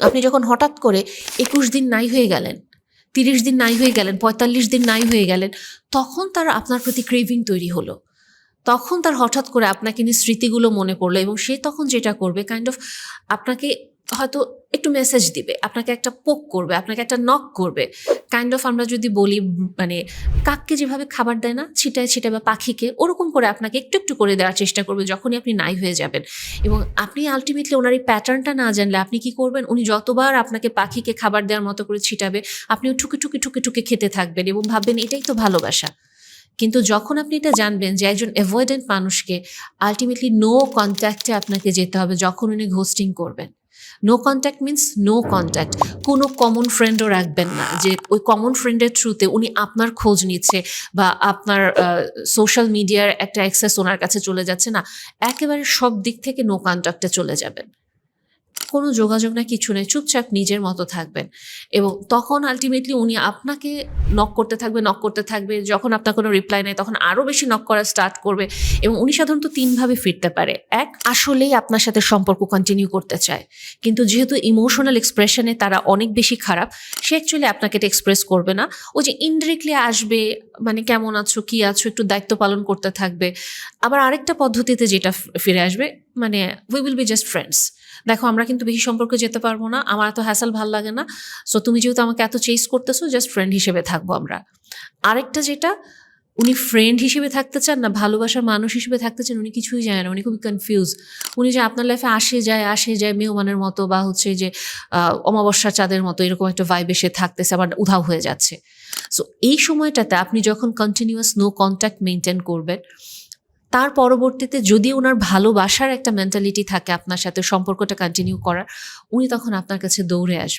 আপনি যখন হঠাৎ করে একুশ দিন নাই হয়ে গেলেন, তিরিশ দিন নাই হয়ে গেলেন, পঁয়তাল্লিশ দিন নাই হয়ে গেলেন, তখন তার আপনার প্রতি ক্রেভিং তৈরি হলো। তখন তার হঠাৎ করে আপনাকে নিয়ে স্মৃতিগুলো মনে পড়ল এবং সে তখন যেটা করবে কাইন্ড অফ আপনাকে হয়তো একটু মেসেজ দিবে, আপনাকে একটা পোক করবে, আপনাকে একটা নক করবে। কাইন্ড অফ আমরা যদি বলি মানে কাককে যেভাবে খাবার দেয় না, ছিটায় ছিটায় বা পাখিকে, ওরকম করে আপনাকে একটু একটু করে দেওয়ার চেষ্টা করবে যখনই আপনি নাই হয়ে যাবেন। এবং আপনি আলটিমেটলি ওনার এই প্যাটার্নটা না জানলে আপনি কি করবেন? উনি যতবার আপনাকে পাখিকে খাবার দেওয়ার মতো করে ছিটাবে, আপনিও ঠুকে ঠুকে ঠুকে ঠুকে খেতে থাকবেন এবং ভাববেন এটাই তো ভালোবাসা। কিন্তু যখন আপনি এটা জানবেন যে একজন অ্যাভয়েডেন্ট মানুষকে আলটিমেটলি নো কন্ট্যাক্টে আপনাকে যেতে হবে যখন উনি ঘোস্টিং করবেন। No contact means no contact কোনো কমন ফ্রেন্ডও রাখবেন না। যে ওই কমন ফ্রেন্ডের থ্রুতে উনি আপনার খোঁজ নিচ্ছে বা আপনার সোশ্যাল মিডিয়ার একটা অ্যাক্সেস ওনার কাছে চলে যাচ্ছে না, একেবারে সব দিক থেকে নো কন্ট্যাক্টে চলে যাবেন। কোনো যোগাযোগ না, কিছু নেই, চুপচাপ নিজের মতো থাকবেন। এবং তখন আলটিমেটলি উনি আপনাকে নক করতে থাকবে নক করতে থাকবে, যখন আপনার কোনো রিপ্লাই নেই, তখন আরও বেশি নক করা স্টার্ট করবে এবং উনি সাধারণত তিনভাবে ফিরতে পারে। এক, আসলেই আপনার সাথে সম্পর্ক কন্টিনিউ করতে চায়। কিন্তু যেহেতু ইমোশনাল এক্সপ্রেশনে তারা অনেক বেশি খারাপ, সে অ্যাকচুয়ালি আপনাকে এটা এক্সপ্রেস করবে না। ও যে ইনডিরেক্টলি আসবে মানে কেমন আছো, কি আছো, একটু দায়িত্ব পালন করতে থাকবে। আবার আরেকটা পদ্ধতিতে যেটা ফিরে আসবে মানে we will be just friends দেখো আমরা কিন্তু বেশি সম্পর্কে যেতে পারব না আমার এত হ্যাসাল ভালো লাগে না। সো তুমি যেহেতু আমাকে এত চেস করতেছো জাস্ট ফ্রেন্ড হিসেবে থাকব আমরা। আরেকটা যেটা উনি ফ্রেন্ড হিসেবে থাকতে চান না ভালোবাসার মানুষ হিসেবে থাকতে চান উনি কিছুই জানেন না উনি খুবই কনফিউজ উনি যে আপনার লাইফে আসে যায় আসে যায় মেহমানের মতো বা হচ্ছে যে আহ, অমাবস্যার চাঁদের মতো এরকম একটা ভাইব এসে থাকতেছে আবার উধাও হয়ে যাচ্ছে। সো এই সময়টাতে আপনি যখন কন্টিনিউয়াস নো কন্ট্যাক্ট মেনটেন করবেন তার পরবর্তীতে যদি ওনার ভালোবাসার একটা মেন্টালিটি থাকে আপনার সাথে, সম্পর্কটা কন্টিনিউ করার, উনি তখন আপনার কাছে দৌড়ে আসবেন